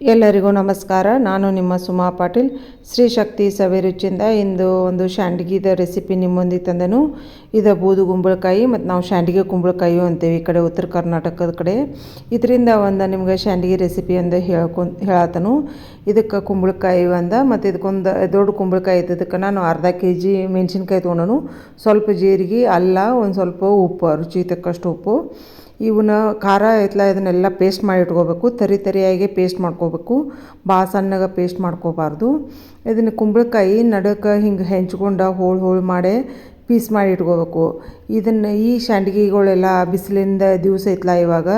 ಎಲ್ಲರಿಗೂ ನಮಸ್ಕಾರ. ನಾನು ನಿಮ್ಮ ಸುಮಾ ಪಾಟೀಲ್. ಶ್ರೀ ಶಕ್ತಿ ರುಚಿಯಿಂದ ಇಂದು ಒಂದು ಶಾಂಡ್ಗಿದ ರೆಸಿಪಿ ನಿಮ್ಮೊಂದಿಗೆ ತಂದನು. ಇದು ಬೂದು ಕುಂಬಳಕಾಯಿ ಮತ್ತು ನಾವು ಶಾಂಡಿಗೆ ಕುಂಬಳಕಾಯಿ ಅಂತೇವೆ ಈ ಕಡೆ ಉತ್ತರ ಕರ್ನಾಟಕದ ಕಡೆ. ಇದರಿಂದ ಒಂದು ನಿಮ್ಗೆ ಶಾಂಡಿಗೆ ರೆಸಿಪಿ ಒಂದು ಹೇಳ್ಕೊಂಡು ಹೇಳತ್ತನು ಇದಕ್ಕೆ ಕುಂಬಳಕಾಯಿ ಒಂದು ಮತ್ತು ಇದಕ್ಕೊಂದು ದೊಡ್ಡ ಕುಂಬಳಕಾಯಿ ಇದ್ದದಕ್ಕೆ ನಾನು ಅರ್ಧ ಕೆ ಜಿ ಮೆಣಸಿನ್ಕಾಯಿ ತೊಗೊಂಡನು. ಸ್ವಲ್ಪ ಜೀರಿಗೆ, ಅಲ್ಲ, ಒಂದು ಸ್ವಲ್ಪ ಉಪ್ಪು, ರುಚಿ ತಕ್ಕಷ್ಟು ಉಪ್ಪು. ಇವನ್ನ ಖಾರ ಐತ್ಲ ಇದನ್ನೆಲ್ಲ ಪೇಸ್ಟ್ ಮಾಡಿ ಇಟ್ಕೋಬೇಕು. ತರಿ ತರಿಯಾಗಿ ಪೇಸ್ಟ್ ಮಾಡ್ಕೋಬೇಕು. ಭಾಳ ಸಣ್ಣಗೆ ಪೇಸ್ಟ್ ಮಾಡ್ಕೋಬಾರ್ದು. ಇದನ್ನು ಕುಂಬಳಕಾಯಿ ನಡಕ್ಕೆ ಹಿಂಗೆ ಹೆಂಚ್ಕೊಂಡು ಹೋಳು ಹೋಳು ಮಾಡಿ ಪೀಸ್ ಮಾಡಿ ಇಟ್ಕೋಬೇಕು. ಇದನ್ನು ಈ ಸಂಡ್ಗಿಗಳೆಲ್ಲ ಬಿಸಿಲಿಂದ ದಿವಸ ಐತ್ಲ ಇವಾಗ.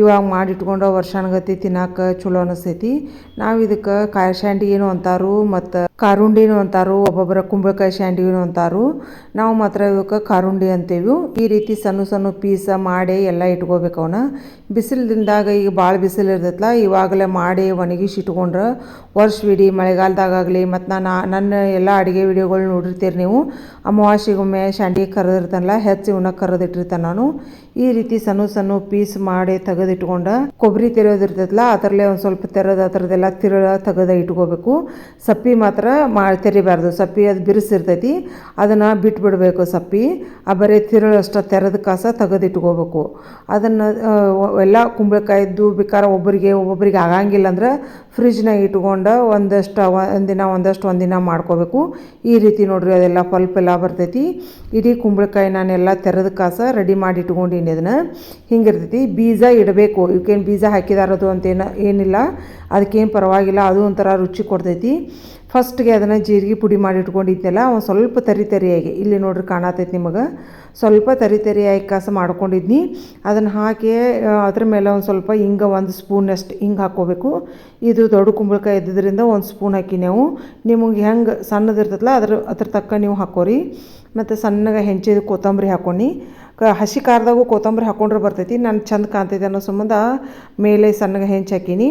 ಇವಾಗ ಮಾಡಿಟ್ಕೊಂಡು ವರ್ಷಾನ್ಗತಿ ತಿನ್ನಕ್ಕೆ ಚಲೋ ಅನಿಸ್ತೈತಿ. ನಾವು ಇದಕ್ಕೆ ಕಾಯಿ ಶಾಂಡ್ಗಿನೂ ಅಂತಾರು ಮತ್ತು ಕಾರುಂಡಿನೂ ಅಂತಾರು, ಒಬ್ಬೊಬ್ಬರ ಕುಂಬಳಕಾಯಿ ಶಾಂಡ್ಗಿನೂ ಅಂತಾರು. ನಾವು ಮಾತ್ರ ಇವಕ್ಕೆ ಕಾರುಂಡಿ ಅಂತೀವಿ. ಈ ರೀತಿ ಸಣ್ಣ ಸಣ್ಣ ಪೀಸ ಮಾಡಿ ಎಲ್ಲ ಇಟ್ಕೋಬೇಕು ಅವನ್ನ ದಿನದಾಗ ಈಗ ಭಾಳ ಬಿಸಿಲು ಇರ್ತೈತಲ್ಲ ಇವಾಗಲೇ ಮಾಡಿ ಒಣಗಿಸಿ ಇಟ್ಕೊಂಡ್ರೆ ವರ್ಷವಿಡೀ ಮಳೆಗಾಲದಾಗಲಿ ಮತ್ತು ನಾನು ನನ್ನ ಎಲ್ಲ ಅಡುಗೆ ವಿಡಿಯೋಗಳು ನೋಡಿರ್ತೀರಿ ನೀವು. ಅಮಾವಾಸ್ಯೆಗೊಮ್ಮೆ ಶಾಂಡ್ಗಿ ಕರೆದಿರ್ತಾನಲ್ಲ ಹೆಚ್ಚು ಇವನ್ನ ಕರೆದಿಟ್ಟಿರ್ತಾನೆ ನಾನು. ಈ ರೀತಿ ಸಣ್ಣ ಸಣ್ಣ ಪೀಸ್ ಮಾಡಿ ತೆಗೆದಿಟ್ಕೊಂಡು ಕೊಬ್ಬರಿ ತೆರೆಯೋದಿರ್ತೈತಲ್ಲ ಅದರಲ್ಲೇ ಒಂದು ಸ್ವಲ್ಪ ತೆರೆದು ಆ ಥರದ್ದೆಲ್ಲ ತಿರುಳ ತೆಗೆದ ಇಟ್ಕೋಬೇಕು. ಸಪ್ಪಿ ಮಾತ್ರ ಮಾ ತೆರಿಬಾರ್ದು. ಸಪ್ಪಿ ಅದು ಬಿರುಸಿರ್ತೈತಿ, ಅದನ್ನು ಬಿಟ್ಬಿಡಬೇಕು ಸಪ್ಪಿ. ಆ ಬರೀ ತಿರುಳಷ್ಟು ತೆರೆದ ಕಾಸ ತೆಗೆದಿಟ್ಕೋಬೇಕು ಅದನ್ನು ಎಲ್ಲ ಕುಂಬಳಕಾಯಿದ್ದು ಬೇಕಾದ್ರೆ ಒಬ್ಬರಿಗೆ ಒಬ್ಬೊಬ್ಬರಿಗೆ ಆಗಂಗಿಲ್ಲ ಅಂದ್ರೆ ಫ್ರಿಜ್ನಾಗ ಇಟ್ಕೊಂಡು ಒಂದಷ್ಟು ಒಂದಿನ ಒಂದಷ್ಟು ಒಂದಿನ ಮಾಡ್ಕೋಬೇಕು. ಈ ರೀತಿ ನೋಡ್ರಿ ಅದೆಲ್ಲ ಪಲ್ಪ್ ಎಲ್ಲ ಬರ್ತೈತಿ. ಇಡೀ ಕುಂಬಳಕಾಯಿ ನಾನೆಲ್ಲ ತೆರೆದ ಕಾಸ ರೆಡಿ ಮಾಡಿ ಇಟ್ಕೊಂಡೀನಿ ಅದನ್ನು ಹಿಂಗಿರ್ತೈತಿ, ಬೀಜ ಇಡಬೇಕು. ಇವಕ್ಕೇನು ಬೀಜ ಹಾಕಿದಾರದು ಅಂತೇನು ಏನಿಲ್ಲ. ಅದಕ್ಕೇನು ಪರವಾಗಿಲ್ಲ. ಅದು ಒಂಥರ ರುಚಿ ಕೊಡ್ತೈತಿ. ಫಸ್ಟ್ಗೆ ಅದನ್ನು ಜೀರಿಗೆ ಪುಡಿ ಮಾಡಿ ಇಟ್ಕೊಂಡಿದ್ನಲ್ಲ ಸ್ವಲ್ಪ ತರಿ ತರಿಯಾಗಿ, ಇಲ್ಲಿ ನೋಡ್ರಿ ಕಾಣತೈತಿ ನಿಮಗೆ, ಸ್ವಲ್ಪ ತರಿ ತರಿಯಾಗಿ ಕಸ ಮಾಡ್ಕೊಂಡಿದ್ನಿ. ಅದನ್ನು ಹಾಕಿ ಅದ್ರ ಮೇಲೆ ಒಂದು ಸ್ವಲ್ಪ ಹಿಂಗೆ ಒಂದು ಸ್ಪೂನಷ್ಟು ಹಿಂಗೆ ಹಾಕ್ಕೋಬೇಕು. ಇದು ದೊಡ್ಡ ಕುಂಬಳಕಾಯಿ ಇದ್ದಿದ್ದರಿಂದ ಒಂದು ಸ್ಪೂನ್ ಹಾಕಿ ನೀವು. ನಿಮಗೆ ಹೆಂಗೆ ಸಣ್ಣದಿರ್ತದಲ್ಲ ಅದ್ರ ಅದ್ರ ತಕ್ಕ ನೀವು ಹಾಕೋರಿ. ಮತ್ತು ಸಣ್ಣಗೆ ಹೆಂಚಿದ ಕೊತ್ತಂಬರಿ ಹಾಕ್ಕೊಂಡು ಕ, ಹಸಿ ಖಾರದಾಗೂ ಕೊತ್ತಂಬರಿ ಹಾಕೊಂಡ್ರೆ ಬರ್ತೈತಿ, ನಾನು ಚಂದ ಕಾಣ್ತೈತೆ ಅನ್ನೋ ಸಂಬಂಧ ಮೇಲೆ ಸಣ್ಣಗೆ ಹೆಂಚು ಹಾಕೀನಿ.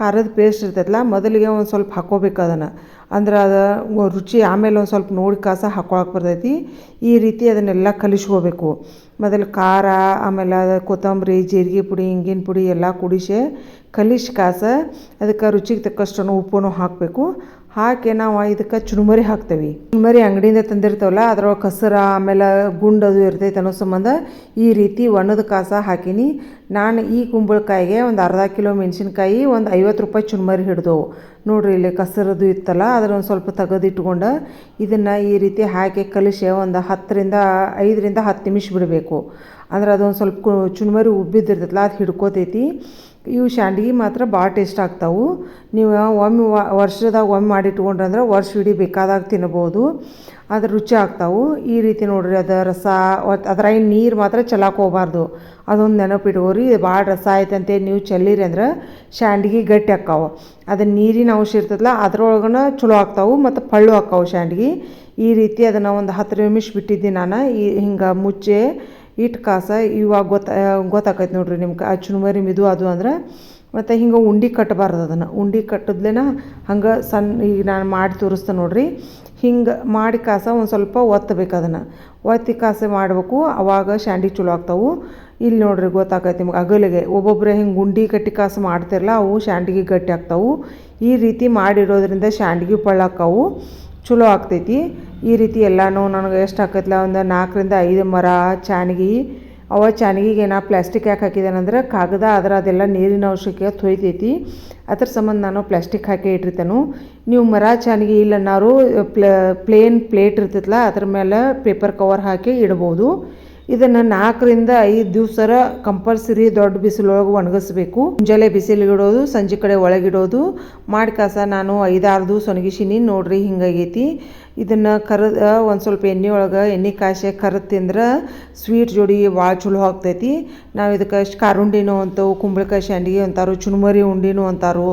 ಖಾರದ ಪೇಸ್ಟ್ ಇರ್ತೈತಲ್ಲ ಮೊದಲಿಗೆ ಒಂದು ಸ್ವಲ್ಪ ಹಾಕ್ಕೋಬೇಕು ಅದನ್ನು. ಅಂದ್ರೆ ಅದು ರುಚಿ ಆಮೇಲೆ ಒಂದು ಸ್ವಲ್ಪ ನೋಡಿ ಕಾಸ ಹಾಕೊಳಕ್ಕೆ ಬರ್ತೈತಿ. ಈ ರೀತಿ ಅದನ್ನೆಲ್ಲ ಕಲಿಸ್ಕೋಬೇಕು. ಮೊದಲು ಖಾರ, ಆಮೇಲೆ ಅದು ಕೊತ್ತಂಬರಿ, ಜೀರಿಗೆ ಪುಡಿ, ಹಿಂಗಿನ ಪುಡಿ ಎಲ್ಲ ಕುಡಿಸಿ ಕಲಿಸಿ ಕಾಸ. ಅದಕ್ಕೆ ರುಚಿಗೆ ತಕ್ಕಷ್ಟು ಉಪ್ಪನ್ನು ಹಾಕಬೇಕು. ಹಾಕಿ ನಾವು ಇದಕ್ಕೆ ಚುರುಮರಿ ಹಾಕ್ತೇವೆ. ಚುರುಮರಿ ಅಂಗಡಿಯಿಂದ ತಂದಿರ್ತೇವಲ್ಲ, ಅದ್ರೊಳಗೆ ಕಸರ, ಆಮೇಲೆ ಗುಂಡದು ಇರ್ತೈತೆ ಅನ್ನೋ ಸಂಬಂಧ ಈ ರೀತಿ ಒಣದ ಕಾಸ ಹಾಕೀನಿ. ನಾನು ಈ ಕುಂಬಳಕಾಯಿಗೆ ಒಂದು ಅರ್ಧ ಕಿಲೋ ಮೆಣಸಿನ್ಕಾಯಿ, ಒಂದು ಐವತ್ತು ರೂಪಾಯಿ ಚುರುಮರಿ ಹಿಡ್ದೋ ನೋಡ್ರಿ ಇಲ್ಲಿ ಕಸರದು ಇತ್ತಲ್ಲ ಅದರೊಂದು ಸ್ವಲ್ಪ ತೆಗೆದಿಟ್ಕೊಂಡು ಇದನ್ನು ಈ ರೀತಿ ಹಾಕಿ ಕಲಿಸಿ ಒಂದು ಹತ್ತರಿಂದ ಐದರಿಂದ ಹತ್ತು ನಿಮಿಷ ಬಿಡಬೇಕು. ಅಂದ್ರೆ ಅದೊಂದು ಸ್ವಲ್ಪ ಚುರುಮರಿ ಉಬ್ಬಿದ್ದಿರ್ತೈತಲ್ಲ, ಅದು ಹಿಡ್ಕೋತೈತಿ. ಇವು ಶಾಂಡ್ಗಿ ಮಾತ್ರ ಭಾಳ ಟೇಸ್ಟ್ ಆಗ್ತಾವೆ. ನೀವು ಒಮ್ಮೆ ವರ್ಷದಾಗ ಒಮ್ಮೆ ಮಾಡಿಟ್ಕೊಂಡ್ರೆ ಇಡೀ ಬೇಕಾದಾಗ ತಿನ್ಬೋದು. ಅದ್ರ ರುಚಿ ಆಗ್ತಾವೆ. ಈ ರೀತಿ ನೋಡ್ರಿ, ಅದು ರಸ ಅದ್ರಾಗ ನೀರು ಮಾತ್ರ ಚೆಲ್ಲಕ್ಕೆ ಹೋಗ್ಬಾರ್ದು. ಅದೊಂದು ನೆನಪಿಟ್ಕೋರಿ ಭಾಳ ರಸ ಆಯ್ತಂತೆ, ನೀವು ಚೆಲ್ಲಿರಿ ಅಂದ್ರೆ ಶಾಂಡ್ಗಿ ಗಟ್ಟಿ ಆಕ್ಕಾವೆ ಅದು ನೀರಿನ ಅಂಶ ಇರ್ತದಲ್ಲ ಅದ್ರೊಳಗನ ಚಲೋ ಆಗ್ತಾವೆ ಮತ್ತು ಪಳ್ಳು ಆಕ್ಕಾವು ಶಾಂಡ್ಗಿ. ಈ ರೀತಿ ಅದನ್ನು ಒಂದು ಹತ್ತು ನಿಮಿಷ ಬಿಟ್ಟಿದ್ದೆ ನಾನು. ಈ ಹಿಂಗೆ ಮುಚ್ಚೆ ಇಟ್ಟು ಕಾಸ ಇವಾಗ ಗೊತ್ತ ಗೊತ್ತಾಕೈತೆ ನೋಡ್ರಿ ನಿಮ್ಗೆ. ಆ ಮರಿ ಮಿದು ಅದು ಅಂದ್ರೆ ಮತ್ತು ಹಿಂಗೆ ಉಂಡಿ ಕಟ್ಟಬಾರ್ದು ಅದನ್ನು. ಉಂಡಿ ಕಟ್ಟಿದ್ಲೇನ ಹಂಗೆ ಸಣ್ಣ ಈಗ ನಾನು ಮಾಡಿ ತೋರಿಸ್ತೇನೆ ನೋಡ್ರಿ. ಹಿಂಗೆ ಮಾಡಿ ಕಾಸ ಒಂದು ಸ್ವಲ್ಪ ಒತ್ತಬೇಕು ಅದನ್ನು. ಒತ್ತಿ ಕಾಸೆ ಮಾಡಬೇಕು, ಅವಾಗ ಶಾಂಡಿ ಚಲೋ ಆಗ್ತಾವೆ. ಇಲ್ಲಿ ನೋಡ್ರಿ ಗೊತ್ತಾಗೈತೆ ನಿಮ್ಗೆ ಅಗಲಿಗೆ ಒಬ್ಬೊಬ್ಬರೇ ಹಿಂಗೆ ಉಂಡಿ ಕಟ್ಟಿ ಕಾಸು ಮಾಡ್ತಿರಲ್ಲ ಅವು ಶ್ಯಾಂಡಿಗೆ ಗಟ್ಟಿ ಆಗ್ತಾವೆ. ಈ ರೀತಿ ಮಾಡಿರೋದ್ರಿಂದ ಶ್ಯಾಂಡಿಗೆ ಪಳ್ಳಾಕ್ಕವು ಚಲೋ ಆಗ್ತೈತಿ. ಈ ರೀತಿ ಎಲ್ಲನೂ ನನಗೆ ಎಷ್ಟು ಆಕೈತಲ್ಲ ಒಂದು ನಾಲ್ಕರಿಂದ ಐದು ಮರ ಚಾನ್ಗಿ ಅವ ಚಾನ್ಗಿಗೆ ನಾ ಪ್ಲಾಸ್ಟಿಕ್ ಯಾಕೆ ಹಾಕಿದ್ದೇನೆಂದ್ರೆ ಕಾಗದ ಅದರ ಅದೆಲ್ಲ ನೀರಿನ ಅವಶ್ಯಕತೆ ತೊಯ್ತೈತಿ. ಅದ್ರ ಸಂಬಂಧ ನಾನು ಪ್ಲಾಸ್ಟಿಕ್ ಹಾಕಿ ಇಟ್ಟಿರ್ತೇನೆ. ನೀವು ಮರ ಚಾನ್ಗಿ ಇಲ್ಲನ್ನಾರು ಪ್ಲೇನ್ ಪ್ಲೇಟ್ ಇರ್ತೈತಲ್ಲ ಅದ್ರ ಮೇಲೆ ಪೇಪರ್ ಕವರ್ ಹಾಕಿ ಇಡ್ಬೋದು. ಇದನ್ನು ನಾಲ್ಕರಿಂದ ಐದು ದಿವ್ಸರ ಕಂಪಲ್ಸರಿ ದೊಡ್ಡ ಬಿಸಿಲೊಳಗೆ ಒಣಗಿಸ್ಬೇಕು. ಮುಂಜಾನೆ ಬಿಸಿಲಿಗಿಡೋದು ಸಂಜೆ ಕಡೆ ಒಳಗಿಡೋದು. ಮಾಡಿ ಕಾಸ ನಾನು ಐದಾರು ದಿವಸ ಒಣಗಿಸಿನಿ. ನೋಡ್ರಿ ಹಿಂಗಾಗೈತಿ. ಇದನ್ನು ಕರೆದ, ಒಂದು ಸ್ವಲ್ಪ ಎಣ್ಣೆ ಒಳಗೆ, ಎಣ್ಣೆ ಕಾಶೆ ಕರೆದು ತಿಂದ್ರೆ ಸ್ವೀಟ್ ಜೋಡಿ ಭಾಳ ಚಲೋ ಆಗ್ತೈತಿ. ನಾವು ಇದಕ್ಕೆ ಕಾರುಂಡಿನೂ ಅಂತವು, ಕುಂಬಳಕಾಯಿ ಸಂಡಿಗೆ ಅಂತಾರು ಚುನಮರಿ ಉಂಡಿನೂ ಅಂತಾರು.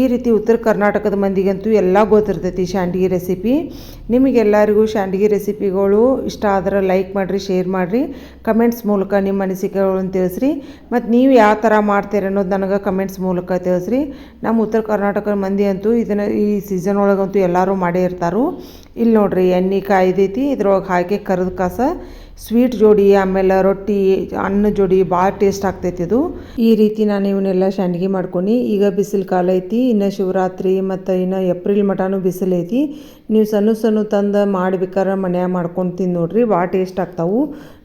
ಈ ರೀತಿ ಉತ್ತರ ಕರ್ನಾಟಕದ ಮಂದಿಗಂತೂ ಎಲ್ಲ ಗೊತ್ತಿರ್ತೈತಿ ಶಾಂಡ್ಗಿ ರೆಸಿಪಿ ನಿಮಗೆಲ್ಲರಿಗೂ ಶಾಂಡ್ಗಿ ರೆಸಿಪಿಗಳು ಇಷ್ಟ ಆದ್ರೆ ಲೈಕ್ ಮಾಡಿರಿ ಶೇರ್ ಮಾಡಿರಿ. ಕಮೆಂಟ್ಸ್ ಮೂಲಕ ನಿಮ್ಮ ಅನಿಸಿಕೆಗಳನ್ನು ತಿಳಿಸ್ರಿ. ಮತ್ತು ನೀವು ಯಾವ ಥರ ಮಾಡ್ತೀರಿ ಅನ್ನೋದು ನನಗೆ ಕಮೆಂಟ್ಸ್ ಮೂಲಕ ತಿಳಿಸ್ರಿ. ನಮ್ಮ ಉತ್ತರ ಕರ್ನಾಟಕದ ಮಂದಿ ಅಂತೂ ಇದನ್ನು ಈ ಸೀಸನ್ ಒಳಗಂತೂ ಎಲ್ಲರೂ ಮಾಡೇ ಇರ್ತಾರೋ. ಇಲ್ಲಿ ನೋಡ್ರಿ ಎಣ್ಣೆ ಕಾಯ್ದೈತಿ, ಇದ್ರೊಳಗೆ ಹಾಕಿ ಕರಿದ ಕಾಸ ಸ್ವೀಟ್ ಜೋಡಿ, ಆಮೇಲೆ ರೊಟ್ಟಿ, ಅನ್ನ ಜೋಡಿ ಭಾಳ ಟೇಸ್ಟ್ ಆಗ್ತೈತಿ ಇದು. ಈ ರೀತಿ ನಾನು ಇವನ್ನೆಲ್ಲ ಸಂಡ್ಗಿ ಮಾಡ್ಕೊಂಡು. ಈಗ ಬಿಸಿಲು ಕಾಲ ಐತಿ, ಇನ್ನು ಶಿವರಾತ್ರಿ ಮತ್ತು ಇನ್ನು ಏಪ್ರಿಲ್ ಮಟನೂ ಬಿಸಿಲು ಐತಿ. ನೀವು ಸಣ್ಣ ಸಣ್ಣ ತಂದು ಮಾಡ್ಬೇಕಾದ್ರೆ ಮನ್ಯಾಗ ಮಾಡ್ಕೊಂಡು ತಿಂದು ನೋಡ್ರಿ, ಭಾಳ ಟೇಸ್ಟ್ ಆಗ್ತಾವು.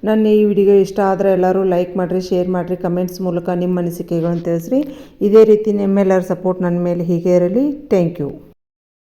ನನ್ನ ಈ ವಿಡಿಯೋ ಇಷ್ಟ ಆದರೆ ಎಲ್ಲರೂ ಲೈಕ್ ಮಾಡಿರಿ ಶೇರ್ ಮಾಡಿರಿ ಕಮೆಂಟ್ಸ್ ಮೂಲಕ ನಿಮ್ಮ ಅನಿಸಿಕೆಗಳನ್ನು ತಿಳಿಸ್ರಿ. ಇದೇ ರೀತಿ ನಿಮ್ಮೆಲ್ಲರ ಸಪೋರ್ಟ್ ನನ್ನ ಮೇಲೆ ಹೀಗೆ ಇರಲಿ. Thank you